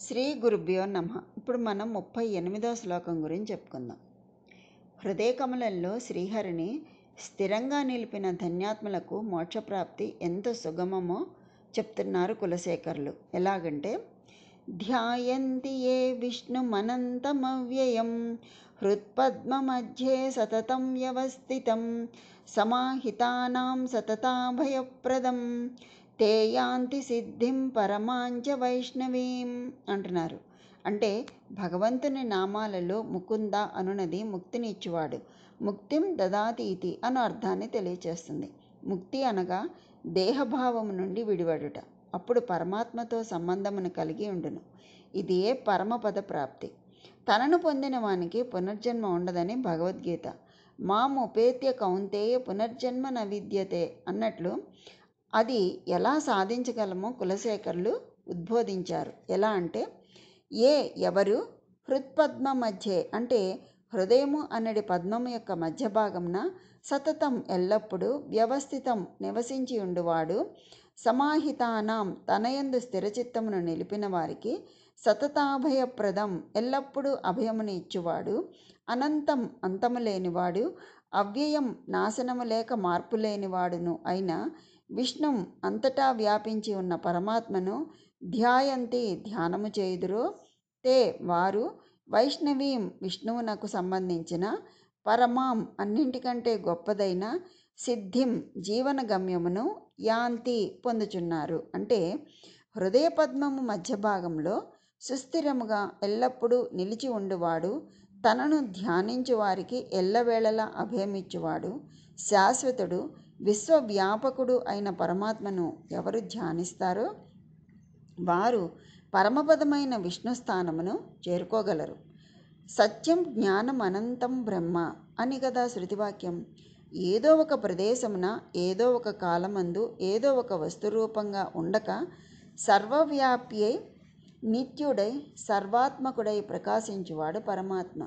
శ్రీ గురుభ్యో నమ. ఇప్పుడు మనం ముప్పై ఎనిమిదో శ్లోకం గురించి చెప్పుకుందాం. హృదయ కమలంలో శ్రీహరిని స్థిరంగా నిలిపిన ధన్యాత్మలకు మోక్షప్రాప్తి ఎంత సుగమమో చెప్తున్నారు కులశేఖరులు. ఎలాగంటే ధ్యాయంతి ఏ విష్ణుమనంతమవ్యయం హృత్పద్మమధ్యే సతతం వ్యవస్థితం సమాహితానాం సతతాభయప్రదం తే యాంతి సిద్ధిం పరమాంచ వైష్ణవీం అంటున్నారు. అంటే భగవంతుని నామాలలో ముకుంద అనునది ముక్తిని ఇచ్చువాడు. ముక్తిం దదాతి ఇతి అను అర్థాన్ని తెలియచేస్తుంది. ముక్తి అనగా దేహభావం నుండి విడివడుట. అప్పుడు పరమాత్మతో సంబంధమును కలిగి ఉండును. ఇది పరమపద ప్రాప్తి. తనను పొందిన వానికి పునర్జన్మ ఉండదని భగవద్గీత. మాముపేత్య కౌంతేయ పునర్జన్మ నవిద్యతే అన్నట్లు అది ఎలా సాధించగలమో కులశేఖరులు ఉద్బోధించారు. ఎలా అంటే ఏ ఎవరు హృత్పద్మ మధ్యే అంటే హృదయము అనడి పద్మము యొక్క మధ్య భాగంన సతతం ఎల్లప్పుడూ వ్యవస్థితం నివసించి ఉండువాడు. సమాహితానాం తనయందు స్థిరచిత్తమును నిలిపిన వారికి సతతాభయప్రదం ఎల్లప్పుడూ అభయమును ఇచ్చువాడు. అనంతం అంతము లేనివాడు అవ్యయం నాశనము లేక మార్పు లేనివాడును అయిన విష్ణుం అంతటా వ్యాపించి ఉన్న పరమాత్మను ధ్యాయంతి ధ్యానము చేయుదురు. తే వారు వైష్ణవీం విష్ణువునకు సంబంధించిన పరమాం అన్నింటికంటే గొప్పదైన సిద్ధిం జీవన గమ్యమును యాంతి పొందుచున్నారు. అంటే హృదయ పద్మము మధ్య భాగంలో సుస్థిరముగా ఎల్లప్పుడూ నిలిచి ఉండువాడు తనను ధ్యానించు వారికి ఎల్లవేళలా అభయమిచ్చువాడు. శాశ్వతుడు విశ్వవ్యాపకుడు అయిన పరమాత్మను ఎవరు ధ్యానిస్తారో వారు పరమపదమైన విష్ణు స్థానమును చేరుకోగలరు. సత్యం జ్ఞానం అనంతం బ్రహ్మ అని కదా శృతివాక్యం. ఏదో ఒక ప్రదేశమున ఏదో ఒక కాలమందు ఏదో ఒక వస్తురూపంగా ఉండక సర్వవ్యాప్యై నిత్యుడై సర్వాత్మకుడై ప్రకాశించువాడు పరమాత్మ.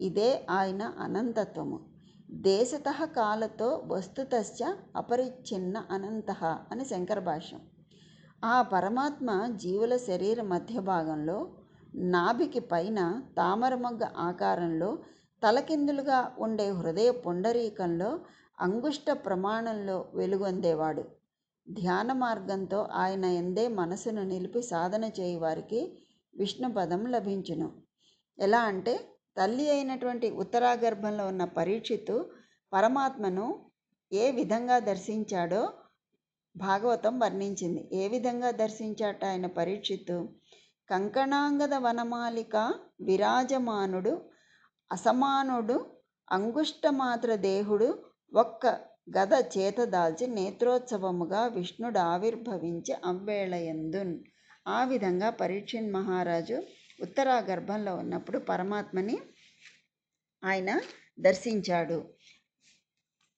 ఇదే ఆయన అనంతత్వము. దేశత కాలతో వస్తుతశ్చ అపరిచ్ఛిన్న అనంత అని శంకర భాష్యం. ఆ పరమాత్మ జీవుల శరీర మధ్య భాగంలో నాభికి పైన తామరమగ్గ ఆకారంలో తలకిందులుగా ఉండే హృదయ పుండరీకంలో అంగుష్ట ప్రమాణంలో వెలుగొందేవాడు. ధ్యాన మార్గంతో ఆయన ఎందే మనసును నిలిపి సాధన చేయవారికి విష్ణుపదం లభించును. ఎలా అంటే తల్లి అయినటువంటి ఉత్తరాగర్భంలో ఉన్న పరీక్షిత్తు పరమాత్మను ఏ విధంగా దర్శించాడో భాగవతం వర్ణించింది. ఏ విధంగా దర్శించాట ఆయన పరీక్షిత్తు? కంకణాంగద వనమాలిక విరాజమానుడు అసమానుడు అంగుష్టమాత్ర దేహుడు ఒక్క గద చేత దాల్చి నేత్రోత్సవముగా విష్ణుడు ఆవిర్భవించి అవ్వేళయందున్ ఆ విధంగా పరీక్షన్ మహారాజు ఉత్తరా గర్భంలో ఉన్నప్పుడు పరమాత్మని ఆయన దర్శించాడు.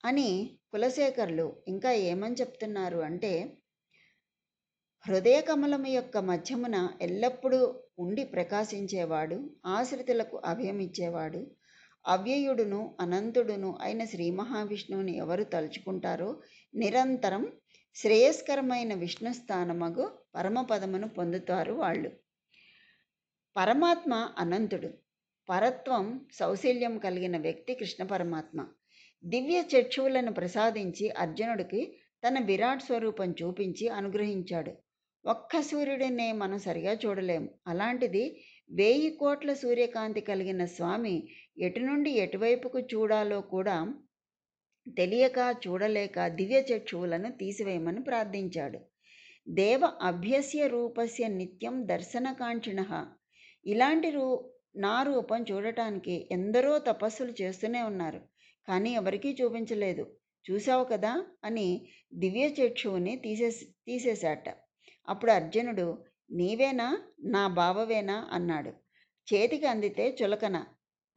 అని కులశేఖరులు ఇంకా ఏమని చెప్తున్నారు అంటే హృదయ కమలము యొక్క మధ్యమున ఎల్లప్పుడూ ఉండి ప్రకాశించేవాడు ఆశ్రితులకు అభయమిచ్చేవాడు అవ్యయుడును అనంతుడును అయిన శ్రీ మహావిష్ణువుని ఎవరు తలుచుకుంటారో నిరంతరం శ్రేయస్కరమైన విష్ణు స్థానమగు పరమపదమును పొందుతారు వాళ్ళు. పరమాత్మ అనంతుడు. పరత్వం సౌశల్యం కలిగిన వ్యక్తి కృష్ణ పరమాత్మ. దివ్య చక్షువులను ప్రసాదించి అర్జునుడికి తన విరాట్ స్వరూపం చూపించి అనుగ్రహించాడు. ఒక్క సూర్యుడినే మనం సరిగా చూడలేం. అలాంటిది వేయి కోట్ల సూర్యకాంతి కలిగిన స్వామి ఎటు నుండి ఎటువైపుకు చూడాలో కూడా తెలియక చూడలేక దివ్య చక్షువులను తీసివేయమని ప్రార్థించాడు. దేవ అభ్యస్య రూపస్య నిత్యం దర్శనకాంక్షిణ. ఇలాంటి రూ నా రూపం చూడటానికి ఎందరో తపస్సులు చేస్తూనే ఉన్నారు. కానీ ఎవరికీ చూపించలేదు. చూసావు కదా అని దివ్య చక్షువుని తీసేసి తీసేశాట. అప్పుడు అర్జునుడు నీవేనా? నా బావవేనా? అన్నాడు. చేతికి అందితే చులకన.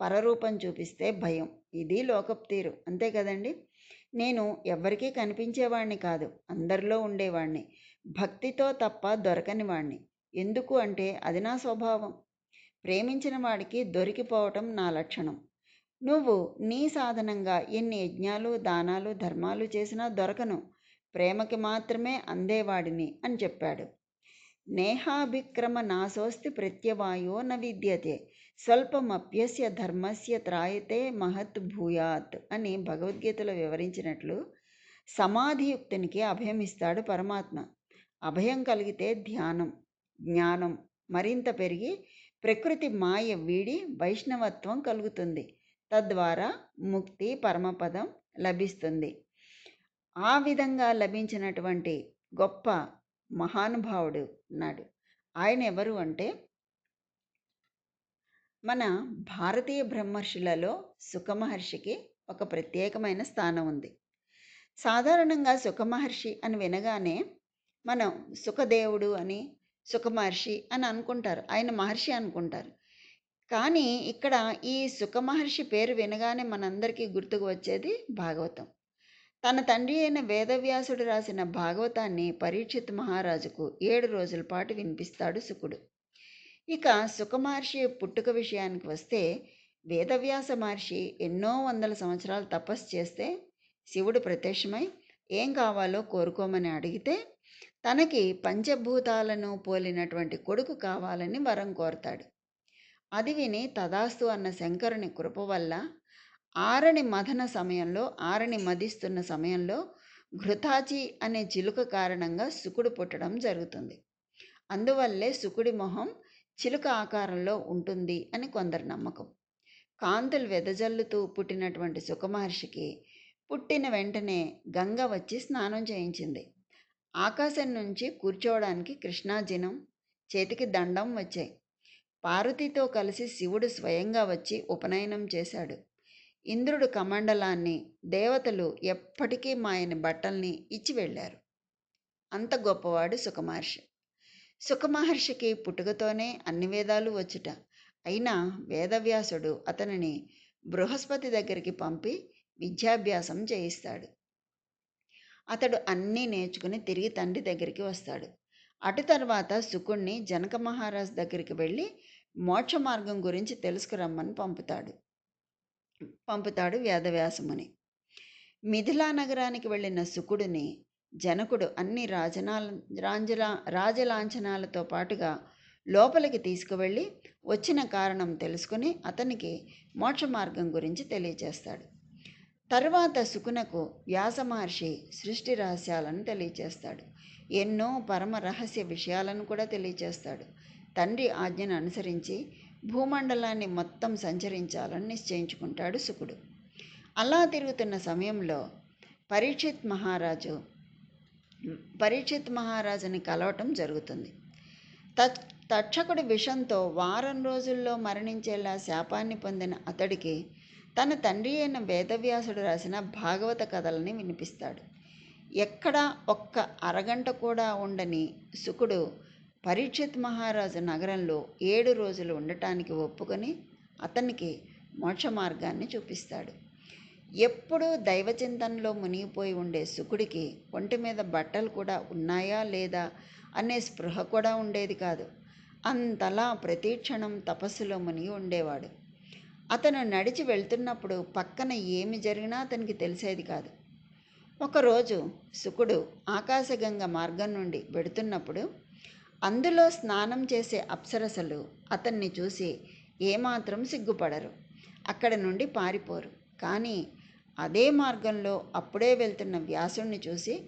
పరరూపం చూపిస్తే భయం. ఇది లోకపు తీరు అంతే కదండి? నేను ఎవరికీ కనిపించేవాణ్ణి కాదు. అందరిలో ఉండేవాణ్ణి. భక్తితో తప్ప దొరకని వాణ్ణి ఎందుకు అంటే అది నా స్వభావం. ప్రేమించిన వాడికి దొరికిపోవటం నా లక్షణం. నువ్వు నీ సాధనంగా ఎన్ని యజ్ఞాలు దానాలు ధర్మాలు చేసినా దొరకను. ప్రేమకి మాత్రమే అందేవాడిని అని చెప్పాడు. నేహాభిక్రమ నాశోస్తి ప్రత్యవాయో న విద్యతే. స్వల్పమప్యస్య ధర్మస్య త్రాయతే మహత్ భూయాత్ అని భగవద్గీతలో వివరించినట్లు సమాధియుక్తునికి అభయమిస్తాడు పరమాత్మ. అభయం కలిగితే ధ్యానం జ్ఞానం మరింత పెరిగి ప్రకృతి మాయ వీడి వైష్ణవత్వం కలుగుతుంది. తద్వారా ముక్తి పరమపదం లభిస్తుంది. ఆ విధంగా లభించినటువంటి గొప్ప మహానుభావుడు ఉన్నాడు ఆయన ఎవరు అంటే మన భారతీయ బ్రహ్మర్షులలో సుఖమహర్షికి ఒక ప్రత్యేకమైన స్థానం ఉంది. సాధారణంగా సుఖమహర్షి అని వినగానే మనం సుఖదేవుడు అని సుఖమహర్షి అని అనుకుంటారు. ఆయన మహర్షి అనుకుంటారు. కానీ ఇక్కడ ఈ సుఖమహర్షి పేరు వినగానే మనందరికీ గుర్తుకు వచ్చేది భాగవతం. తన తండ్రి అయిన వేదవ్యాసుడు రాసిన భాగవతాన్ని పరీక్షిత్ మహారాజుకు ఏడు రోజుల పాటు వినిపిస్తాడు సుకుడు. ఇక సుఖమహర్షి పుట్టుక విషయానికి వస్తే వేదవ్యాస మహర్షి ఎన్నో వందల సంవత్సరాలు తపస్సు చేస్తే శివుడు ప్రత్యక్షమై ఏం కావాలో కోరుకోమని అడిగితే తనకి పంచభూతాలను పోలినటువంటి కొడుకు కావాలని వరం కోరతాడు. అది విని తదాస్తు అన్న శంకరుని కృప వల్ల ఆరణి మథన సమయంలో ఆరణి మదిస్తున్న సమయంలో ఘృతాచి అనే చిలుక కారణంగా శుకుడు పుట్టడం జరుగుతుంది. అందువల్లే శుకుడి మొహం చిలుక ఆకారంలో ఉంటుంది అని కొందరి నమ్మకం. కాంతులు వెదజల్లుతూ పుట్టినటువంటి సుఖమహర్షికి పుట్టిన వెంటనే గంగ వచ్చి స్నానం చేయించింది. ఆకాశం నుంచి కూర్చోవడానికి కృష్ణాజినం చేతికి దండం వచ్చాయి. పార్వతితో కలిసి శివుడు స్వయంగా వచ్చి ఉపనయనం చేశాడు. ఇంద్రుడు కమండలాన్ని దేవతలు ఎప్పటికీ మాయని బట్టల్ని ఇచ్చి వెళ్ళారు. అంత గొప్పవాడు సుఖమహర్షి. సుఖమహర్షికి పుట్టుకతోనే అన్ని వేదాలు వచ్చుట. అయినా వేదవ్యాసుడు అతనిని బృహస్పతి దగ్గరికి పంపి విద్యాభ్యాసం చేయిస్తాడు. అతడు అన్నీ నేర్చుకుని తిరిగి తండ్రి దగ్గరికి వస్తాడు. అటు తర్వాత శుకుణ్ణి జనక మహారాజ్ దగ్గరికి వెళ్ళి మోక్ష మార్గం గురించి తెలుసుకురమ్మని పంపుతాడు. పంపుతాడు వేదవ్యాసముని. మిథిలా నగరానికి వెళ్ళిన శుకుడిని జనకుడు అన్ని రాజనాల రాంజలా రాజలాంఛనాలతో పాటుగా లోపలికి తీసుకువెళ్ళి వచ్చిన కారణం తెలుసుకుని అతనికి మోక్ష మార్గం గురించి తెలియచేస్తాడు. తరువాత సుకునకు వ్యాస మహర్షి సృష్టి రహస్యాలను తెలియచేస్తాడు. ఎన్నో పరమ రహస్య విషయాలను కూడా తెలియచేస్తాడు. తండ్రి ఆజ్ఞను అనుసరించి భూమండలాన్ని మొత్తం సంచరించాలని నిశ్చయించుకుంటాడు సుకుడు అలా తిరుగుతున్న సమయంలో పరీక్షిత్ మహారాజు పరీక్షిత్ మహారాజుని కలవటం జరుగుతుంది. తత్ తక్షకుడి విషంతో వారం రోజుల్లో మరణించేలా శాపాన్ని పొందిన అతడికి తన తండ్రి అయిన వేదవ్యాసుడు రాసిన భాగవత కథలని వినిపిస్తాడు. ఎక్కడ ఒక్క అరగంట కూడా ఉండని సుకుడు పరీక్షిత్ మహారాజు నగరంలో ఏడు రోజులు ఉండటానికి ఒప్పుకొని అతనికి మోక్ష మార్గాన్ని చూపిస్తాడు. ఎప్పుడూ దైవచింతనలో మునిగిపోయి ఉండే సుకుడికి ఒంటి మీద బట్టలు కూడా ఉన్నాయా లేదా అనే స్పృహ కూడా ఉండేది కాదు. అంతలా ప్రతి క్షణం తపస్సులో మునిగి ఉండేవాడు. అతను నడిచి వెళ్తున్నప్పుడు పక్కన ఏమి జరిగినా అతనికి తెలిసేది కాదు. ఒకరోజు శుకుడు ఆకాశగంగ మార్గం నుండి వెడుతున్నప్పుడు అందులో స్నానం చేసే అప్సరసలు అతన్ని చూసి ఏమాత్రం సిగ్గుపడరు. అక్కడ నుండి పారిపోరు. కానీ అదే మార్గంలో అప్పుడే వెళ్తున్న వ్యాసుణ్ణి చూసి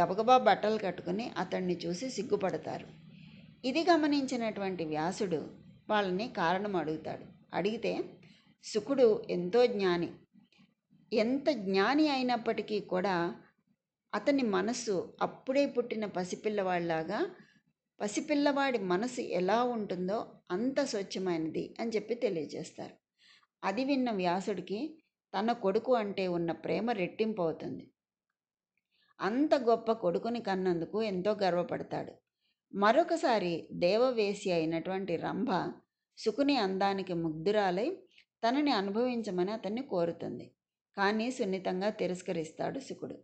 గబగబా బట్టలు కట్టుకుని అతన్ని చూసి సిగ్గుపడతారు. ఇది గమనించినటువంటి వ్యాసుడు వాళ్ళని కారణం అడుగుతాడు. అడిగితే శుకుడు ఎంతో జ్ఞాని. ఎంత జ్ఞాని అయినప్పటికీ కూడా అతని మనస్సు అప్పుడే పుట్టిన పసిపిల్లవాడిలాగా పసిపిల్లవాడి మనసు ఎలా ఉంటుందో అంత స్వచ్ఛమైనది అని చెప్పి తెలియజేస్తారు. అది విన్న వ్యాసుడికి తన కొడుకు అంటే ఉన్న ప్రేమ రెట్టింపు అవుతుంది. అంత గొప్ప కొడుకుని కన్నందుకు ఎంతో గర్వపడతాడు. మరొకసారి దేవవేసి అయినటువంటి రంభ సుకుని అందానికి ముగ్ధురాలై తనని అనుభవించమని అతన్ని కోరుతుంది. కానీ సున్నితంగా తిరస్కరిస్తాడు శుకుడు.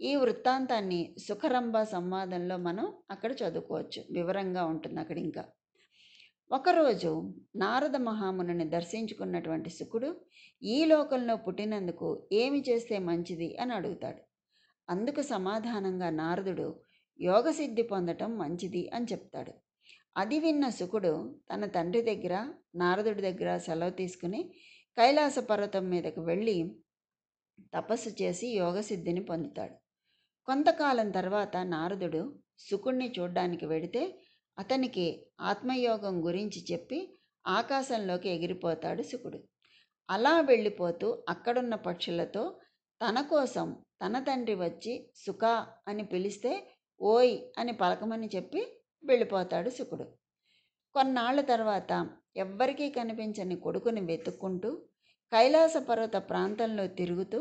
ఈ వృత్తాంతాన్ని సుఖరంభ సంవాదంలో మనం అక్కడ చదువుకోవచ్చు. వివరంగా ఉంటుంది అక్కడ ఇంకా. ఒకరోజు నారద మహాముని దర్శించుకున్నటువంటి శుకుడు ఈ లోకంలో పుట్టినందుకు ఏమి చేస్తే మంచిది అని అడుగుతాడు. అందుకు సమాధానంగా నారదుడు యోగసిద్ధి పొందటం మంచిది అని చెప్తాడు. అది విన్న శుకుడు తన తండ్రి దగ్గర నారదుడి దగ్గర సెలవు తీసుకుని కైలాస పర్వతం మీదకు వెళ్ళి తపస్సు చేసి యోగసిద్ధిని పొందుతాడు. కొంతకాలం తర్వాత నారదుడు శుకుణ్ణి చూడ్డానికి వెడితే అతనికి ఆత్మయోగం గురించి చెప్పి ఆకాశంలోకి ఎగిరిపోతాడు శుకుడు. అలా వెళ్ళిపోతూ అక్కడున్న పక్షులతో తన కోసం తన తండ్రి వచ్చి సుఖ అని పిలిస్తే ఓయ్ అని పలకమని చెప్పి వెళ్ళిపోతాడు శుకుడు. కొన్నాళ్ళ తర్వాత ఎవ్వరికీ కనిపించని కొడుకుని వెతుక్కుంటూ కైలాస పర్వత ప్రాంతంలో తిరుగుతూ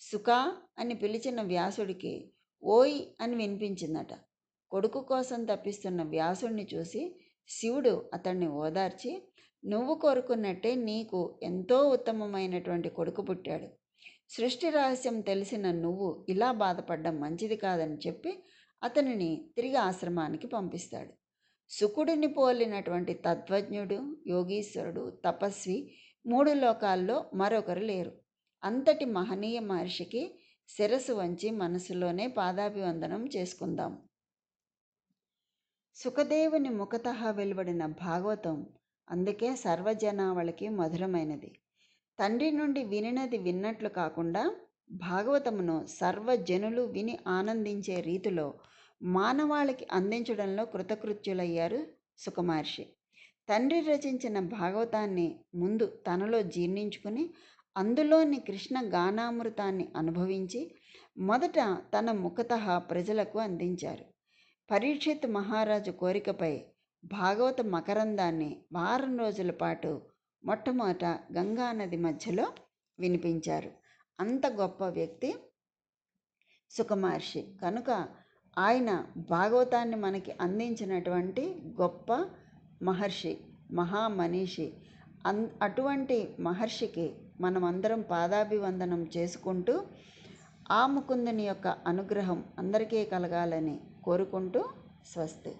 సుఖా అని పిలిచిన వ్యాసుడికి ఓయ్ అని వినిపించిందట. కొడుకు కోసం తప్పిస్తున్న వ్యాసుడిని చూసి శివుడు అతన్ని ఓదార్చి నువ్వు కోరుకున్నట్టే నీకు ఎంతో ఉత్తమమైనటువంటి కొడుకు పుట్టాడు. సృష్టి రహస్యం తెలిసిన నువ్వు ఇలా బాధపడడం మంచిది కాదని చెప్పి అతనిని తిరిగి ఆశ్రమానికి పంపిస్తాడు. సుకుడిని పోలినటువంటి తత్వజ్ఞుడు యోగీశ్వరుడు తపస్వి మూడు లోకాల్లో మరొకరు లేరు. అంతటి మహనీయ మహర్షికి శిరస్సు వంచి మనసులోనే పాదాభివందనం చేసుకుందాం. సుఖదేవుని ముఖత వెలువడిన భాగవతం అందుకే సర్వజనావళికి మధురమైనది. తండ్రి నుండి వినినది విన్నట్లు కాకుండా భాగవతమును సర్వజనులు విని ఆనందించే రీతిలో మానవాళికి అందించడంలో కృతకృత్యులయ్యారు సుఖమహర్షి తండ్రి రచించిన భాగవతాన్ని ముందు తనలో జీర్ణించుకుని అందులోని కృష్ణ గానామృతాన్ని అనుభవించి మొదట తన ముఖత ప్రజలకు అందించారు. పరీక్షిత్ మహారాజు కోరికపై భాగవత మకరందాన్ని వారం రోజుల పాటు మొట్టమొదట గంగా నది మధ్యలో వినిపించారు. అంత గొప్ప వ్యక్తి సుఖమహర్షి కనుక ఆయన భాగవతాన్ని మనకి అందించినటువంటి గొప్ప మహర్షి మహామనీషి. అన్ అటువంటి మహర్షికి మనమందరం పాదాభివందనం చేసుకుంటూ ఆ ముకుందుని యొక్క అనుగ్రహం అందరికీ కలగాలని కోరుకుంటూ స్వస్తి.